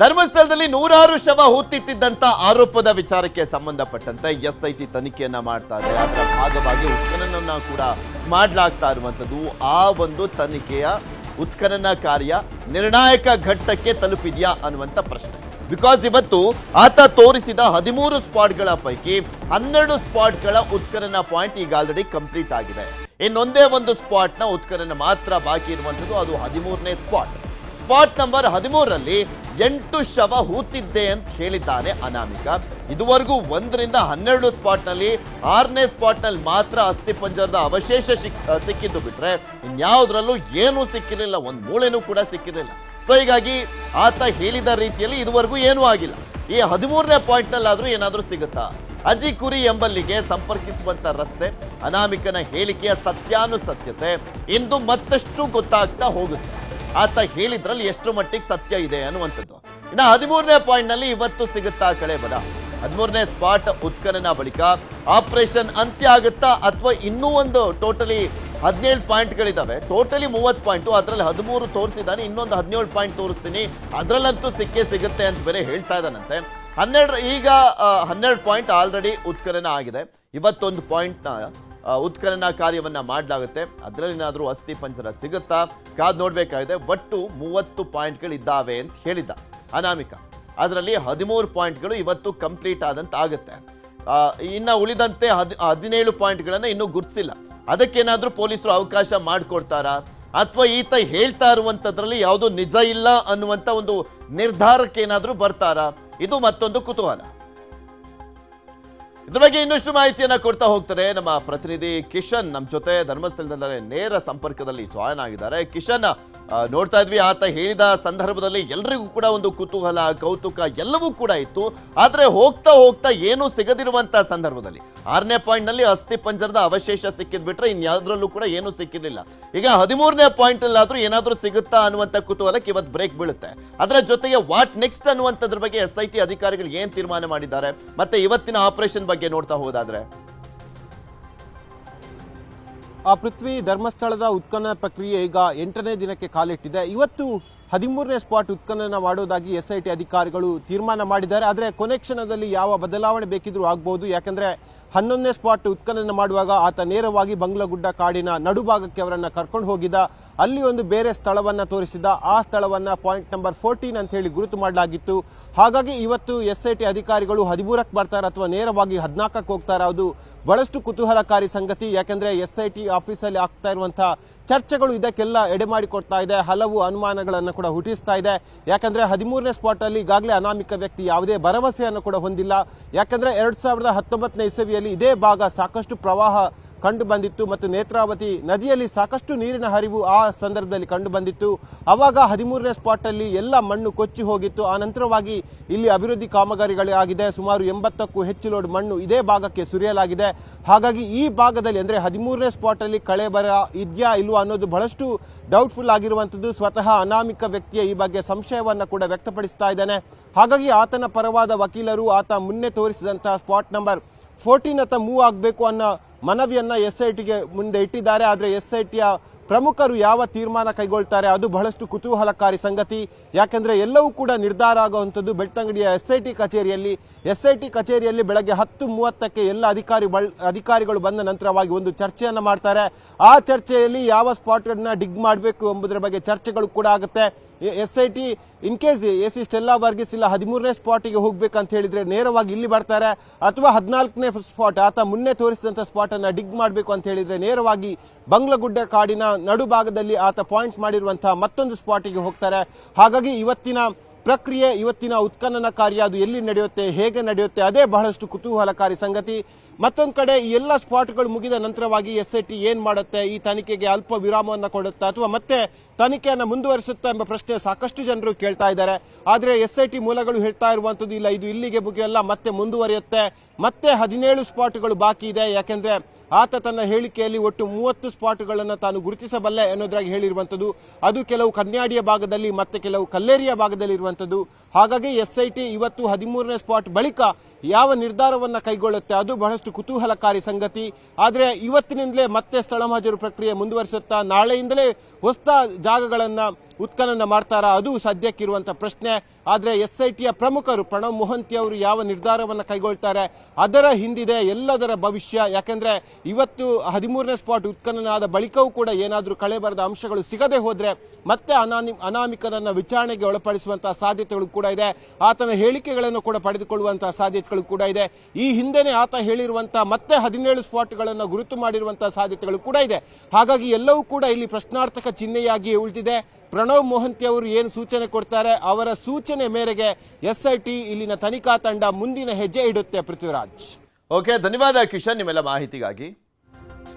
ಧರ್ಮಸ್ಥಳದಲ್ಲಿ ನೂರಾರು ಶವ ಹೂತಿಟ್ಟಿದ್ದಂತ ಆರೋಪದ ವಿಚಾರಕ್ಕೆ ಸಂಬಂಧಪಟ್ಟಂತೆ ಎಸ್ ಐ ಟಿ ತನಿಖೆಯನ್ನ ಮಾಡ್ತಾರೆ ಅದರ ಭಾಗವಾಗಿ ಉತ್ಖನನನ್ನ ಕೂಡ ಮಾಡಲಾಗ್ತಾ ಇರುವಂಥದ್ದು ಆ ಒಂದು ತನಿಖೆಯ ಉತ್ಖನನ ಕಾರ್ಯ ನಿರ್ಣಾಯಕ ಘಟ್ಟಕ್ಕೆ ತಲುಪಿದ್ಯಾ ಅನ್ನುವಂತ ಪ್ರಶ್ನೆ. ಬಿಕಾಸ್ ಇವತ್ತು ಆತ ತೋರಿಸಿದ ಹದಿಮೂರು ಸ್ಪಾಟ್ಗಳ ಪೈಕಿ ಹನ್ನೆರಡು ಸ್ಪಾಟ್ಗಳ ಉತ್ಖನನ ಪಾಯಿಂಟ್ ಈಗ ಆಲ್ರೆಡಿ ಕಂಪ್ಲೀಟ್ ಆಗಿದೆ. ಇನ್ನೊಂದೇ ಒಂದು ಸ್ಪಾಟ್ನ ಉತ್ಖನನ ಮಾತ್ರ ಬಾಕಿ ಇರುವಂಥದ್ದು ಅದು ಹದಿಮೂರನೇ ಸ್ಪಾಟ್. ಸ್ಪಾಟ್ ನಂಬರ್ ಹದಿಮೂರಲ್ಲಿ ಎಂಟು ಶವ ಹೂತಿದ್ದೆ ಅಂತ ಹೇಳಿದ್ದಾನೆ ಅನಾಮಿಕ. ಇದುವರೆಗೂ ಒಂದರಿಂದ ಹನ್ನೆರಡು ಸ್ಪಾಟ್ನಲ್ಲಿ ಆರನೇ ಸ್ಪಾಟ್ನಲ್ಲಿ ಮಾತ್ರ ಅಸ್ಥಿಪಂಜರದ ಅವಶೇಷ ಸಿಕ್ ಸಿಕ್ಕಿದ್ದು ಬಿಟ್ರೆ ಇನ್ಯಾವುದ್ರಲ್ಲೂ ಏನೂ ಸಿಕ್ಕಿರಲಿಲ್ಲ. ಒಂದು ಮೂಳೆನೂ ಕೂಡ ಸಿಕ್ಕಿರಲಿಲ್ಲ. ಸೊ ಹೀಗಾಗಿ ಆತ ಹೇಳಿದ ರೀತಿಯಲ್ಲಿ ಇದುವರೆಗೂ ಏನೂ ಆಗಿಲ್ಲ. ಈ ಹದಿಮೂರನೇ ಪಾಯಿಂಟ್ನಲ್ಲಾದರೂ ಏನಾದರೂ ಸಿಗುತ್ತಾ? ಅಜಿ ಕುರಿ ಎಂಬಲ್ಲಿಗೆ ಸಂಪರ್ಕಿಸುವಂತ ರಸ್ತೆ, ಅನಾಮಿಕನ ಹೇಳಿಕೆಯ ಸತ್ಯಾನುಸತ್ಯತೆ ಇಂದು ಮತ್ತಷ್ಟು ಗೊತ್ತಾಗ್ತಾ ಹೋಗುತ್ತೆ. ಆತ ಹೇಳಿದ್ರಲ್ಲಿ ಎಷ್ಟು ಮಟ್ಟಿಗೆ ಸತ್ಯ ಇದೆ ಅನ್ನುವಂಥದ್ದು. ಇನ್ನು ಹದಿಮೂರನೇ ಪಾಯಿಂಟ್ನಲ್ಲಿ ಇವತ್ತು ಸಿಗುತ್ತಾ ಕಳೆ ಬರ ಹದಿಮೂರನೇ ಸ್ಪಾಟ್ ಉತ್ಖನನ ಬಳಿಕ ಆಪರೇಷನ್ ಅಂತ್ಯ ಆಗುತ್ತಾ ಅಥವಾ ಇನ್ನೂ ಒಂದು ಟೋಟಲಿ ಹದಿನೇಳು ಪಾಯಿಂಟ್ಗಳಿದ್ದಾವೆ ಟೋಟಲಿ ಮೂವತ್ತು ಪಾಯಿಂಟು ಅದರಲ್ಲಿ ಹದಿಮೂರು ತೋರಿಸಿದಾನೆ ಇನ್ನೊಂದು ಹದಿನೇಳು ಪಾಯಿಂಟ್ ತೋರಿಸ್ತೀನಿ. ಅದರಲ್ಲಂತೂ ಸಿಕ್ಕೇ ಸಿಗುತ್ತೆ ಅಂತ ಬೇರೆ ಹೇಳ್ತಾ ಇದ್ದಾನಂತೆ. ಹನ್ನೆರಡು, ಈಗ ಹನ್ನೆರಡು ಪಾಯಿಂಟ್ ಆಲ್ರೆಡಿ ಉತ್ಖನನ ಆಗಿದೆ. ಇವತ್ತೊಂದು ಪಾಯಿಂಟ್ನ ಉತ್ಖನನ ಕಾರ್ಯವನ್ನ ಮಾಡಲಾಗುತ್ತೆ. ಅದರಲ್ಲೇನಾದರೂ ಅಸ್ಥಿ ಪಂಜರ ಸಿಗುತ್ತಾ? ಕಾದು ನೋಡಬೇಕಾಗಿದೆ, ಒಟ್ಟು ಮೂವತ್ತು ಪಾಯಿಂಟ್ಗಳಿದ್ದಾವೆ ಅಂತ ಹೇಳಿದ್ದ ಅನಾಮಿಕ. ಅದರಲ್ಲಿ ಹದಿಮೂರು ಪಾಯಿಂಟ್ಗಳು ಇವತ್ತು ಕಂಪ್ಲೀಟ್ ಆದಂತ ಆಗುತ್ತೆ. ಇನ್ನು ಉಳಿದಂತೆ ಹದ್, ಹದಿನೇಳು ಪಾಯಿಂಟ್ಗಳನ್ನ ಇನ್ನೂ ಗುರ್ತಿಸಿಲ್ಲ. ಅದಕ್ಕೇನಾದರೂ ಪೊಲೀಸರು ಅವಕಾಶ ಮಾಡಿಕೊಡ್ತಾರಾ? ಅಥವಾ ಈತ ಹೇಳ್ತಾ ಇರುವಂಥದ್ರಲ್ಲಿ ಯಾವುದು ನಿಜ ಇಲ್ಲ ಅನ್ನುವಂಥ ಒಂದು ನಿರ್ಧಾರಕ್ಕೆ ಏನಾದರೂ ಬರ್ತಾರಾ? ಇದು ಮತ್ತೊಂದು ಕುತೂಹಲ. ಇದ್ರ ಬಗ್ಗೆ ಇನ್ನಷ್ಟು ಮಾಹಿತಿಯನ್ನ ಕೊಡ್ತಾ ಹೋಗ್ತಾರೆ. ನಮ್ಮ ಪ್ರತಿನಿಧಿ ಕಿಶನ್ ನಮ್ಮ ಜೊತೆ ಧರ್ಮಸ್ಥಳದಲ್ಲೇ ನೇರ ಸಂಪರ್ಕದಲ್ಲಿ ಜಾಯ್ನ್ ಆಗಿದ್ದಾರೆ. ಕಿಶನ್ ನೋಡ್ತಾ ಇದ್ವಿ, ಆತ ಹೇಳಿದ ಸಂದರ್ಭದಲ್ಲಿ ಎಲ್ರಿಗೂ ಕೂಡ ಒಂದು ಕುತೂಹಲ, ಕೌತುಕ ಎಲ್ಲವೂ ಕೂಡ ಇತ್ತು. ಆದ್ರೆ ಹೋಗ್ತಾ ಹೋಗ್ತಾ ಏನೂ ಸಿಗದಿರುವಂತ ಸಂದರ್ಭದಲ್ಲಿ ಆರನೇ ಪಾಯಿಂಟ್ನಲ್ಲಿ ಅಸ್ಥಿ ಪಂಜರದ ಅವಶೇಷ ಸಿಕ್ಕಿದ್ ಬಿಟ್ರೆ ಇನ್ಯಾವುದ್ರಲ್ಲೂ ಕೂಡ ಏನೂ ಸಿಕ್ಕಿರಲಿಲ್ಲ. ಈಗ ಹದಿಮೂರನೇ ಪಾಯಿಂಟ್ ಅಲ್ಲಾದ್ರೂ ಏನಾದ್ರೂ ಸಿಗುತ್ತಾ ಅನ್ನುವಂತ ಕುತೂಹಲಕ್ಕೆ ಇವತ್ತು ಬ್ರೇಕ್ ಬೀಳುತ್ತೆ. ಅದರ ಜೊತೆಗೆ ವಾಟ್ ನೆಕ್ಸ್ಟ್ ಅನ್ನುವಂಥದ್ರ ಬಗ್ಗೆ ಎಸ್ ಐ ಟಿ ಅಧಿಕಾರಿಗಳು ಏನ್ ತೀರ್ಮಾನ ಮಾಡಿದ್ದಾರೆ? ಮತ್ತೆ ಇವತ್ತಿನ ಆಪರೇಷನ್ ಬಗ್ಗೆ ನೋಡ್ತಾ ಹೋದಾದ್ರೆ? ಪೃಥ್ವಿ ಧರ್ಮಸ್ಥಳದ ಉತ್ಖನನ ಪ್ರಕ್ರಿಯೆ ಈಗ ಎಂಟನೇ ದಿನಕ್ಕೆ ಕಾಲಿಟ್ಟಿದೆ. ಇವತ್ತು ಹದಿಮೂರನೇ ಸ್ಪಾಟ್ ಉತ್ಖನನ ಮಾಡೋದಾಗಿ ಎಸ್ ಐ ಟಿ ಅಧಿಕಾರಿಗಳು ತೀರ್ಮಾನ ಮಾಡಿದ್ದಾರೆ. ಆದರೆ ಕೊನೆ ಕ್ಷಣದಲ್ಲಿ ಯಾವ ಬದಲಾವಣೆ ಬೇಕಿದ್ರೂ ಆಗಬಹುದು ಯಾಕಂದ್ರೆ ಹನ್ನೊಂದನೇ ಸ್ಪಾಟ್ ಉತ್ಖನನ ಮಾಡುವಾಗ ಆತ ನೇರವಾಗಿ ಬಂಗ್ಲಗುಡ್ಡ ಕಾಡಿನ ನಡುಭಾಗಕ್ಕೆ ಅವರನ್ನು ಕರ್ಕೊಂಡು ಹೋಗಿದ್ದ. ಅಲ್ಲಿ ಒಂದು ಬೇರೆ ಸ್ಥಳವನ್ನ ತೋರಿಸಿದ ಆ ಸ್ಥಳವನ್ನ ಪಾಯಿಂಟ್ ನಂಬರ್ ಫೋರ್ಟೀನ್ ಅಂತ ಹೇಳಿ ಗುರುತು ಮಾಡಲಾಗಿತ್ತು. ಹಾಗಾಗಿ ಇವತ್ತು ಎಸ್ ಐ ಟಿ ಅಧಿಕಾರಿಗಳು ಹದಿಮೂರಕ್ಕೆ ಬರ್ತಾರೆ ಅಥವಾ ನೇರವಾಗಿ ಹದಿನಾಲ್ಕಕ್ಕೆ ಹೋಗ್ತಾರೆ ಅದು ಬಹಳಷ್ಟು ಕುತೂಹಲಕಾರಿ ಸಂಗತಿ. ಯಾಕಂದ್ರೆ ಎಸ್ ಐ ಟಿ ಆಫೀಸಲ್ಲಿ ಆಗ್ತಾ ಇರುವಂತಹ ಚರ್ಚೆಗಳು ಇದಕ್ಕೆಲ್ಲ ಎಡೆ ಮಾಡಿಕೊಡ್ತಾ ಇದೆ. ಹಲವು ಅನುಮಾನಗಳನ್ನು ಕೂಡ ಹುಟ್ಟಿಸ್ತಾ ಇದೆ. ಯಾಕಂದ್ರೆ ಹದಿಮೂರನೇ ಸ್ಪಾಟ್ ಅಲ್ಲಿ ಈಗಾಗಲೇ ಅನಾಮಿಕ ವ್ಯಕ್ತಿ ಯಾವುದೇ ಭರವಸೆಯನ್ನು ಕೂಡ ಹೊಂದಿಲ್ಲ. ಯಾಕಂದ್ರೆ ಎರಡ್ ಸಾವಿರದ ಹತ್ತೊಂಬತ್ತನೇ ಇಸವಿಯಲ್ಲಿ ಇದೇ ಭಾಗ ಸಾಕಷ್ಟು ಪ್ರವಾಹ ಕಂಡು ಬಂದಿತ್ತು ಮತ್ತು ನೇತ್ರಾವತಿ ನದಿಯಲ್ಲಿ ಸಾಕಷ್ಟು ನೀರಿನ ಹರಿವು ಆ ಸಂದರ್ಭದಲ್ಲಿ ಕಂಡು ಬಂದಿತ್ತು ಅವಾಗ ಹದಿಮೂರನೇ ಸ್ಪಾಟಲ್ಲಿ ಎಲ್ಲ ಮಣ್ಣು ಕೊಚ್ಚಿ ಹೋಗಿತ್ತು. ಆ ನಂತರವಾಗಿ ಇಲ್ಲಿ ಅಭಿವೃದ್ಧಿ ಕಾಮಗಾರಿಗಳಾಗಿದೆ ಸುಮಾರು ಎಂಬತ್ತಕ್ಕೂ ಹೆಚ್ಚು ಲೋಡ್ ಮಣ್ಣು ಇದೇ ಭಾಗಕ್ಕೆ ಸುರಿಯಲಾಗಿದೆ. ಹಾಗಾಗಿ ಈ ಭಾಗದಲ್ಲಿ ಅಂದರೆ ಹದಿಮೂರನೇ ಸ್ಪಾಟಲ್ಲಿ ಕಳೆ ಬರ ಇದೆಯಾ ಇಲ್ವಾ ಅನ್ನೋದು ಬಹಳಷ್ಟು ಡೌಟ್ಫುಲ್ ಆಗಿರುವಂಥದ್ದು. ಸ್ವತಃ ಅನಾಮಿಕ ವ್ಯಕ್ತಿಯ ಈ ಬಗ್ಗೆ ಸಂಶಯವನ್ನು ಕೂಡ ವ್ಯಕ್ತಪಡಿಸ್ತಾ ಇದ್ದಾನೆ. ಹಾಗಾಗಿ ಆತನ ಪರವಾದ ವಕೀಲರು ಆತ ಮುನ್ನೆ ತೋರಿಸಿದಂತಹ ಸ್ಪಾಟ್ ನಂಬರ್ ಫೋರ್ಟೀನ್ ಅಥವಾ ಮೂವ್ ಆಗಬೇಕು ಅನ್ನೋ ಮನವಿಯನ್ನ ಎಸ್ ಐ ಟಿಗೆ ಮುಂದೆ ಇಟ್ಟಿದ್ದಾರೆ, ಆದರೆ ಎಸ್ ಐ ಟಿಯ ಪ್ರಮುಖರು ಯಾವ ತೀರ್ಮಾನ ಕೈಗೊಳ್ತಾರೆ ಅದು ಬಹಳಷ್ಟು ಕುತೂಹಲಕಾರಿ ಸಂಗತಿ. ಯಾಕೆಂದರೆ ಎಲ್ಲವೂ ಕೂಡ ನಿರ್ಧಾರ ಆಗುವಂಥದ್ದು ಬೆಳ್ತಂಗಡಿಯ ಎಸ್ ಐ ಟಿ ಕಚೇರಿಯಲ್ಲಿ. ಎಸ್ ಐ ಟಿ ಕಚೇರಿಯಲ್ಲಿ ಬೆಳಗ್ಗೆ ಹತ್ತು ಮೂವತ್ತಕ್ಕೆ ಎಲ್ಲ ಅಧಿಕಾರಿ ಅಧಿಕಾರಿಗಳು ಬಂದ ನಂತರವಾಗಿ ಒಂದು ಚರ್ಚೆಯನ್ನು ಮಾಡ್ತಾರೆ. ಆ ಚರ್ಚೆಯಲ್ಲಿ ಯಾವ ಸ್ಪಾಟ್ಗಳನ್ನ ಡಿಗ್ ಮಾಡಬೇಕು ಎಂಬುದರ ಬಗ್ಗೆ ಚರ್ಚೆಗಳು ಕೂಡ ಆಗುತ್ತೆ. S I T in case A C Stella Varghese ಇಲ್ಲ, ಹದಿಮೂರನೇ ಸ್ಪಾಟಿಗೆ ಹೋಗ್ಬೇಕಂತ ಹೇಳಿದ್ರೆ ನೇರವಾಗಿ ಇಲ್ಲಿ ಬರ್ತಾರೆ ಅಥವಾ ಹದಿನಾಲ್ಕನೇ ಸ್ಪಾಟ್, ಆತ ಮುನ್ನೆ ತೋರಿಸಿದಂತ ಸ್ಪಾಟ್ ಅನ್ನ ಡಿಗ್ ಮಾಡಬೇಕು ಅಂತ ಹೇಳಿದ್ರೆ ನೇರವಾಗಿ ಬಂಗ್ಲಗುಡ್ಡ ಕಾಡಿನ ನಡುಭಾಗದಲ್ಲಿ ಆತ ಪಾಯಿಂಟ್ ಮಾಡಿರುವಂತಹ ಮತ್ತೊಂದು ಸ್ಪಾಟಿಗೆ ಹೋಗ್ತಾರೆ. ಹಾಗಾಗಿ ಇವತ್ತಿನ ಪ್ರಕ್ರಿಯೆ ಇವತ್ತಿನ ಉತ್ಖನನ ಕಾರ್ಯ ಅದು ಎಲ್ಲಿ ನಡೆಯುತ್ತೆ, ಹೇಗೆ ನಡೆಯುತ್ತೆ, ಅದೇ ಬಹಳಷ್ಟು ಕುತೂಹಲಕಾರಿ ಸಂಗತಿ. ಮತ್ತೊಂದು ಕಡೆ ಎಲ್ಲ ಸ್ಪಾಟ್ಗಳು ಮುಗಿದ ನಂತರವಾಗಿ ಎಸ್ ಐ ಟಿ ಏನ್ ಮಾಡುತ್ತೆ, ಈ ತನಿಖೆಗೆ ಅಲ್ಪ ವಿರಾಮವನ್ನು ಕೊಡುತ್ತಾ ಅಥವಾ ಮತ್ತೆ ತನಿಖೆಯನ್ನು ಮುಂದುವರಿಸುತ್ತಾ ಎಂಬ ಪ್ರಶ್ನೆ ಸಾಕಷ್ಟು ಜನರು ಕೇಳ್ತಾ ಇದ್ದಾರೆ. ಆದರೆ ಎಸ್ ಐ ಟಿ ಮೂಲಗಳು ಹೇಳ್ತಾ ಇರುವಂತದ್ದು, ಇಲ್ಲ, ಇದು ಇಲ್ಲಿಗೆ ಮುಗಿಯಲ್ಲ, ಮತ್ತೆ ಮುಂದುವರಿಯುತ್ತೆ, ಮತ್ತೆ ಹದಿನೇಳು ಸ್ಪಾಟ್ಗಳು ಬಾಕಿ ಇದೆ. ಯಾಕೆಂದ್ರೆ ಆತ ತನ್ನ ಹೇಳಿಕೆಯಲ್ಲಿ ಒಟ್ಟು ಮೂವತ್ತು ಸ್ಪಾಟ್ಗಳನ್ನು ತಾನು ಗುರುತಿಸಬಲ್ಲೆ ಅನ್ನೋದ್ರಾಗಿ ಹೇಳಿರುವಂಥದ್ದು. ಅದು ಕೆಲವು ಕನ್ಯಾಡಿಯ ಭಾಗದಲ್ಲಿ ಮತ್ತೆ ಕೆಲವು ಕಲ್ಲೇರಿಯ ಭಾಗದಲ್ಲಿ ಇರುವಂಥದ್ದು ಹಾಗಾಗಿ ಎಸ್ ಐ ಟಿ ಇವತ್ತು ಹದಿಮೂರನೇ ಸ್ಪಾಟ್ ಬಳಿಕ ಯಾವ ನಿರ್ಧಾರವನ್ನು ಕೈಗೊಳ್ಳುತ್ತೆ ಅದು ಬಹಳಷ್ಟು ಕುತೂಹಲಕಾರಿ ಸಂಗತಿ. ಆದರೆ ಇವತ್ತಿನಿಂದಲೇ ಮತ್ತೆ ಸ್ಥಳ ಮಹಜರು ಪ್ರಕ್ರಿಯೆ ಮುಂದುವರಿಸುತ್ತಾ ನಾಳೆಯಿಂದಲೇ ಹೊಸ ಜಾಗಗಳನ್ನ ಉತ್ಖನನ ಮಾಡ್ತಾರಾ? ಅದು ಸದ್ಯಕ್ಕಿರುವಂಥ ಪ್ರಶ್ನೆ. ಆದ್ರೆ ಎಸ್ ಐ ಟಿಯ ಪ್ರಮುಖರು ಪ್ರಣವ್ ಮೊಹಂತಿ ಅವರು ಯಾವ ನಿರ್ಧಾರವನ್ನ ಕೈಗೊಳ್ತಾರೆ? ಅದರ ಹಿಂದಿದೆ ಎಲ್ಲದರ ಭವಿಷ್ಯ. ಯಾಕೆಂದ್ರೆ ಇವತ್ತು ಹದಿಮೂರನೇ ಸ್ಪಾಟ್ ಉತ್ಖನನ ಆದ ಬಳಿಕವೂ ಕೂಡ ಏನಾದರೂ ಕಳೆ ಬರದ ಅಂಶಗಳು ಸಿಗದೆ ಹೋದ್ರೆ ಮತ್ತೆ ಅನಾಮಿಕನನ್ನ ವಿಚಾರಣೆಗೆ ಒಳಪಡಿಸುವಂತಹ ಸಾಧ್ಯತೆಗಳು ಕೂಡ ಇದೆ. ಆತನ ಹೇಳಿಕೆಗಳನ್ನು ಕೂಡ ಪಡೆದುಕೊಳ್ಳುವಂತಹ ಸಾಧ್ಯತೆಗಳು ಕೂಡ ಇದೆ. ಈ ಹಿಂದೆನೆ ಆತ ಹೇಳಿರುವಂತಹ ಮತ್ತೆ ಹದಿನೇಳು ಸ್ಪಾಟ್ಗಳನ್ನು ಗುರುತು ಮಾಡಿರುವಂತಹ ಸಾಧ್ಯತೆಗಳು ಕೂಡ ಇದೆ. ಹಾಗಾಗಿ ಎಲ್ಲವೂ ಕೂಡ ಇಲ್ಲಿ ಪ್ರಶ್ನಾರ್ಥಕ ಚಿಹ್ನೆಯಾಗಿ ಉಳಿದಿದೆ. ಪ್ರಣವ್ ಮೊಹಂತಿ ಅವರು ಏನು ಸೂಚನೆ ಕೊಡ್ತಾರೆ ಅವರ ಸೂಚನೆ ಮೇರೆಗೆ ಎಸ್ ಇಲ್ಲಿನ ತನಿಖಾ ತಂಡ ಮುಂದಿನ ಹೆಜ್ಜೆ ಇಡುತ್ತೆ ಪೃಥ್ವಿರಾಜ್. ಓಕೆ, ಧನ್ಯವಾದ ಕಿಶನ್, ನಿಮ್ಮೆಲ್ಲ ಮಾಹಿತಿಗಾಗಿ.